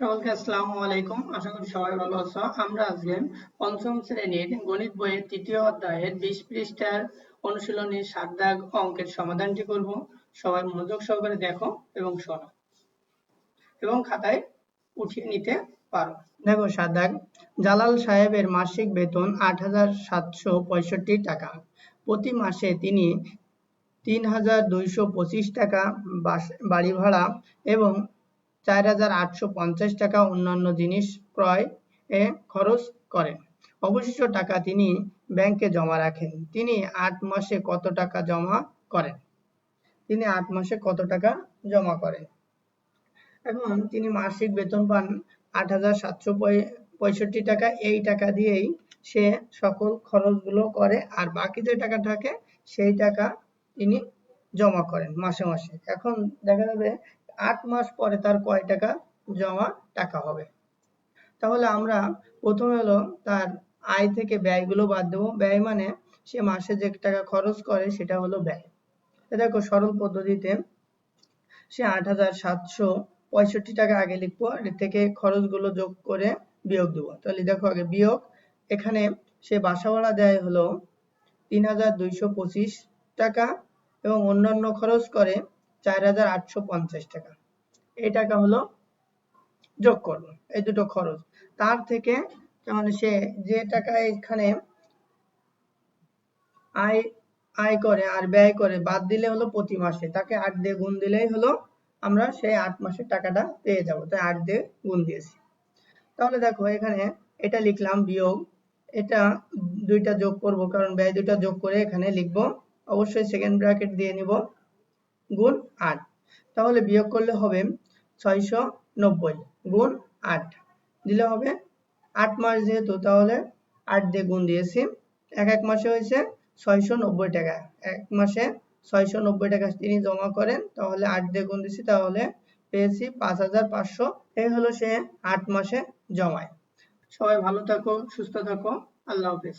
সকলকে আসসালামু আলাইকুম। আশা করি সবাই ভালো আছো। আমরা আজকে পঞ্চম শ্রেণির গণিত বইয়ের তৃতীয় অধ্যায়ের বিশ পৃষ্ঠার অনুশীলনী সাত দাগ অঙ্কের সমাধানটি করব। সবাই মনোযোগ সহকারে দেখো এবং শোনো এবং খাতায় উঠিয়ে নিতে পারো। দেখো সাত দাগ, জালাল সাহেবের মাসিক বেতন আট হাজার সাতশো পঁয়ষট্টি টাকা। প্রতি মাসে তিনি তিন হাজার দুইশো পঁচিশ টাকা বাড়ি ভাড়া এবং চার হাজার আটশো পঞ্চাশ টাকা অন্যান্য জিনিস ক্রয় এ খরচ করেন। অবশিষ্ট টাকা তিনি ব্যাংকে জমা রাখেন। তিনি আট মাসে কত টাকা জমা করেন? তিনি আট মাসে কত টাকা জমা করেন? এখন তিনি মাসিক বেতন পান আট হাজার সাতশো পঁয়ষট্টি টাকা। এই টাকা দিয়েই সে সকল খরচগুলো করে আর বাকি যে টাকা থাকে সেই টাকা তিনি জমা করেন মাসে মাসে। এখন দেখা যাবে আট মাস পরে তার কয় টাকা জমা টাকা হবে? তাহলে আমরা প্রথমে হলো তার আয় থেকে ব্যয়গুলো বাদ দেবো। ব্যয় মানে সে মাসে যে টাকা খরচ করে সেটা হলো ব্যয়। দেখো সরল পদ্ধতিতে সে আট হাজার সাতশো পঁয়ষট্টি টাকা আগে লিখব এর থেকে খরচগুলো যোগ করে বিয়োগ দেবো। তাহলে দেখো আগে বিয়োগ, এখানে সে বাসা ভাড়া দেয় হলো তিন হাজার দুইশো পঁচিশ টাকা এবং অন্যান্য খরচ করে চার হাজার আটশো পঞ্চাশ টাকা। এই টাকা হলো যোগ করব, এই দুটো খরচ। তার থেকে মানে সে যে টাকা এখানে আয় আয় করে আর ব্যয় করে, বাদ দিলে হলো প্রতি মাসে। তাকে আট দিয়ে গুণ দিলেই হলো আমরা সেই আট মাসের টাকাটা পেয়ে যাব। তাই আট দিয়ে গুণ দিয়েছি। তাহলে দেখো এখানে এটা লিখলাম বিয়োগ। এটা দুইটা যোগ করব, কারণ ব্যয় দুইটা যোগ করে এখানে লিখব। অবশ্যই সেকেন্ড ব্র্যাকেট দিয়ে নিব, গুণ আট। তাহলে বিয়োগ করলে হবে ছয়শো নব্বই গুণ আট। দিলে হবে মাস যেহেতু, তাহলে দিয়ে গুণ দিয়েছি। এক এক মাসে হয়েছে ছয়শো নব্বই টাকা। এক মাসে ছয়শো নব্বই টাকা তিনি জমা করেন, তাহলে আট দিয়ে গুণ দিছি তাহলে পেয়েছি পাঁচ হাজার পাঁচশো। এই হলো সে আট মাসে জমায়। সবাই ভালো থাকো, সুস্থ থাকো। আল্লাহ হাফিজ।